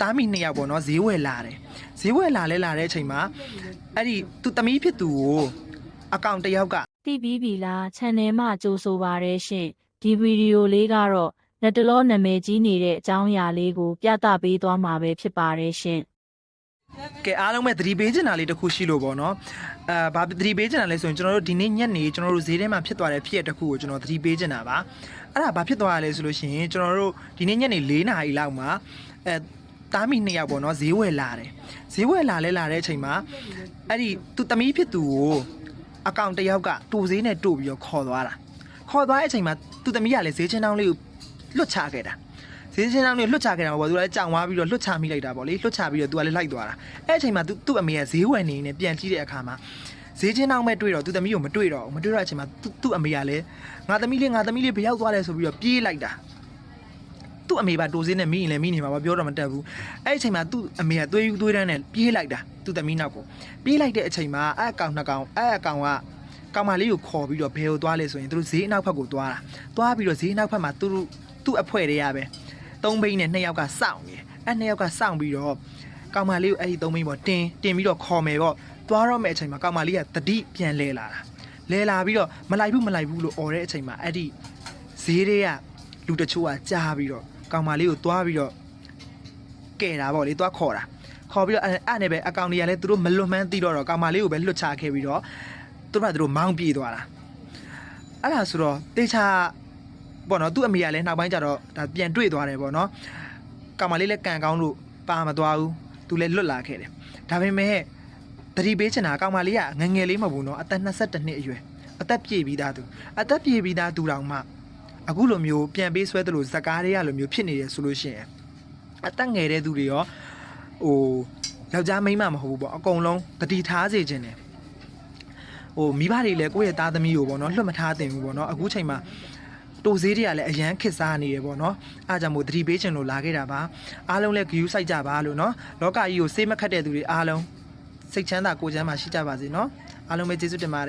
တားမိနှစ်ယောက်ပေါ့နော်ဈေးဝယ်လာတယ်ဈေးဝယ်လာလဲလာတဲ့အချိန်မှာအဲ့ဒီသူတမီးဖြစ်သူကိုအကောင့်တစ်ယောက်ကသိပြီးပြီလား channel မှာကြိုဆိုပါရရှင်ဒီဗီဒီယိုလေးကတော့လက်တလောနာမည်ကြီးနေတဲ့အကြောင်းအရာလေးကို ပြသပေးသွားမှာပဲဖြစ်ပါတယ်ရှင်ကဲအားလုံးပဲသတိပေးချင်တာလေးတစ်ခုရှိလို့ပေါ့နော်အဲဘာသတိပေးချင်တာလဲဆိုရင်ကျွန်တော်တို့ဒီနေ့ညက်နေကျွန်တော်တို့ဈေးထဲမှာဖြစ်သွားတဲ့ဖြစ်ရတစ်ခုကိုကျွန်တော်သတိပေးချင်တာပါအဲ့ဒါဘာဖြစ်သွားရလဲဆိုလို့ရှိရင်ကျွန်တော်တို့ဒီနေ့ညက်နေ၄နာရီလောက်မှာအဲ တားမိနှစ်ယောက်ပေါ့နော်ဈေးဝယ်လာတယ်ဈေးဝယ်လာလဲလာတဲ့အချိန်မှာအဲ့ဒီသူတမီးဖြစ်သူကိုအကောင့်တစ်ယောက်ကတူဈေးနဲ့တူပြီးတော့ခေါ်သွားတာခေါ်သွားတဲ့အချိန်မှာသူတမီးကလည်းဈေးချင်းတောင်းလေးကိုလွတ်ချခဲ့တာဈေးချင်းတောင်းလေးလွတ်ချခဲ့တာပေါ့သူလည်းကြောင်သွားပြီးတော့လွတ်ချမိလိုက်တာပေါ့လေလွတ်ချပြီးတော့သူကလည်းလိုက်သွားတာအဲ့အချိန်မှာသူသူ့အမေကဈေးဝယ်နေနေပြန်ကြည့်တဲ့အခါမှာဈေးချင်းတောင်းမဲ့တွေ့တော့သူသမီးကိုမတွေ့တော့ဘူးမတွေ့တော့အချိန်မှာသူသူ့အမေကလည်းငါသမီးလေးငါသမီးလေးဘယ်ရောက်သွားလဲဆိုပြီးတော့ပြေးလိုက်တာ သူ့အမေပါတိုးစင်းနဲ့မိရင်လည်းမိနေမှာပါပြောတော့မတက်ဘူးအဲ့အချိန်မှာသူ့အမေကသွေးယူသွေးတန်းနဲ့ပြေးလိုက်တာသူ့သမီးနောက်ကိုပြေးလိုက်တဲ့အချိန်မှာအဲ့အကောင်နှစ်ကောင်အဲ့အကောင်ကကောင်မလေးကိုခေါ်ပြီးတော့ဘယ်ကိုသွားလဲဆိုရင်သူတို့ဈေးအနောက်ဘက်ကိုသွားတာသွားပြီးတော့ဈေးအနောက်ဘက်မှာသူတို့သူ့အဖွဲတွေကပဲသုံးဘိန်းနဲ့နှစ်ယောက်ကစောင့်နေတယ်အဲ့နှစ်ယောက်ကစောင့်ပြီးတော့ကောင်မလေးကိုအဲ့ဒီသုံးဘိန်းပေါ်တင်တင်ပြီးတော့ခေါ်မယ်ပေါ့သွားတော့မယ့်အချိန်မှာကောင်မလေးကတတိပြန်လဲလာတာလဲလာပြီးတော့မလိုက်ဘူးမလိုက်ဘူးလို့អော်တဲ့အချိန်မှာအဲ့ဒီဈေးတွေကလူတချို့ကကြားပြီးတော့ ကောင်မလေးကိုသွားပြီးတော့ကဲတာပေါ့လေသွားခေါ်တာခေါ်ပြီးတော့အဲ့အဲ့နဲ့ပဲအကောင်တွေကလည်းသူတို့မလွတ်မှန်းသိတော့တော့ကောင်မလေးကိုပဲလွတ်ချခဲ့ပြီးတော့သူတို့ကသူတို့မောင်းပြေးသွားတာအဲ့ဒါဆိုတော့တေချာပေါ့နော်သူ့အမေကလည်းနောက်ပိုင်းကျတော့ဒါပြန်တွေ့သွားတယ်ပေါ့နော်ကောင်မလေးလည်းကန်ကောင်းလို့ပါမသွားဘူးသူလည်းလွတ်လာခဲ့တယ်ဒါပေမဲ့တတိပေးချင်တာကောင်မလေးကငယ်ငယ်လေးမဟုတ်ဘူးနော်အသက်22နှစ်အရွယ်အသက်ပြည့်ပြီးသားသူအသက်ပြည့်ပြီးသားသူတောင်မှ အခုလိုမျိုးပြန်ပေးဆွဲတယ်လို့ဇက်ကားတွေကလိုမျိုးဖြစ်နေတယ်ဆိုလို့ရှိရင်အသက်ငယ်တဲ့သူတွေရောဟိုယောက်ျားမိန်းမမဟုတ်ဘူးပေါ့အကုန်လုံးတတိထားစေခြင်းတယ်ဟိုမိဘတွေလည်းကိုယ့်ရဲ့သားသမီးကိုပေါ့နော်လွတ်မထားသင့်ဘူးပေါ့နော်အခုချိန်မှာတိုဈေးတွေကလည်းအရန်ခစ်စားနေတယ်ပေါ့နော်အားကြောင့်မို့သတိပေးချင်လို့လာခဲ့တာပါအားလုံးလည်းဂယူးစိုက်ကြပါလို့နော်လောကကြီးကိုစေးမခတ်တဲ့သူတွေအားလုံးစိတ်ချမ်းသာကိုယ်ချမ်းသာရှိကြပါစေနော်အားလုံးပဲကျေးဇူးတင်ပါတယ်